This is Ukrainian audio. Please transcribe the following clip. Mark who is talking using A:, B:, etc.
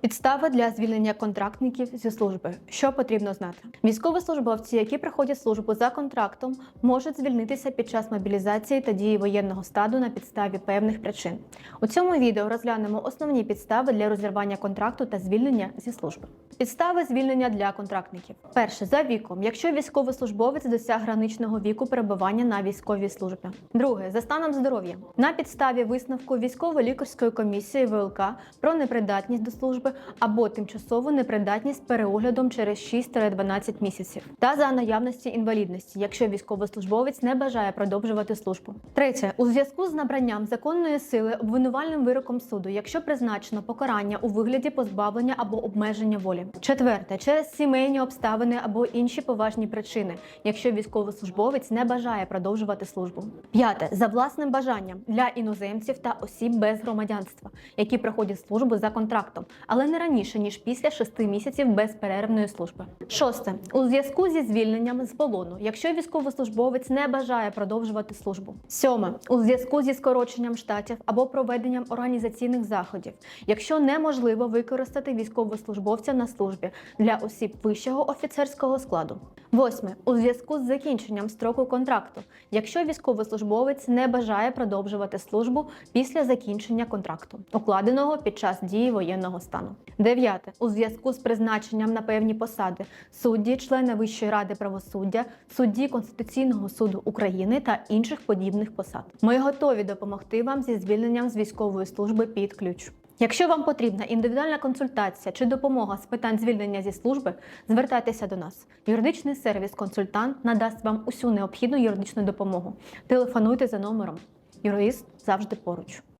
A: Підстави для звільнення контрактників зі служби. Що потрібно знати? Військовослужбовці, які проходять службу за контрактом, можуть звільнитися під час мобілізації та дії воєнного стану на підставі певних причин. У цьому відео розглянемо основні підстави для розірвання контракту та звільнення зі служби. Підстави звільнення для контрактників. Перше за віком, якщо військовослужбовець досяг граничного віку перебування на військовій службі. Друге за станом здоров'я на підставі висновку військово-лікарської комісії ВЛК про непридатність до служби або тимчасову непридатність переоглядом через 6-12 місяців, та за наявності інвалідності, якщо військовослужбовець не бажає продовжувати службу. Третє у зв'язку з набранням законної сили обвинувальним вироком суду, якщо призначено покарання у вигляді позбавлення або обмеження волі. Четверте через сімейні обставини або інші поважні причини, якщо військовослужбовець не бажає продовжувати службу. П'яте за власним бажанням для іноземців та осіб без громадянства, які проходять службу за контрактом, але не раніше ніж після шести місяців безперервної служби. Шосте у зв'язку зі звільненням з полону, якщо військовослужбовець не бажає продовжувати службу. Сьоме у зв'язку зі скороченням штатів або проведенням організаційних заходів, якщо неможливо використати військовослужбовця на службі для осіб вищого офіцерського складу. Восьме у зв'язку з закінченням строку контракту, якщо військовослужбовець не бажає продовжувати службу після закінчення контракту, укладеного під час дії воєнного стану. Дев'яте у зв'язку з призначенням на певні посади судді, члени Вищої ради правосуддя, судді Конституційного суду України та інших подібних посад. Ми готові допомогти вам зі звільненням з військової служби під ключ. Якщо вам потрібна індивідуальна консультація чи допомога з питань звільнення зі служби, звертайтеся до нас. Юридичний сервіс-консультант надасть вам усю необхідну юридичну допомогу. Телефонуйте за номером. Юрист завжди поруч.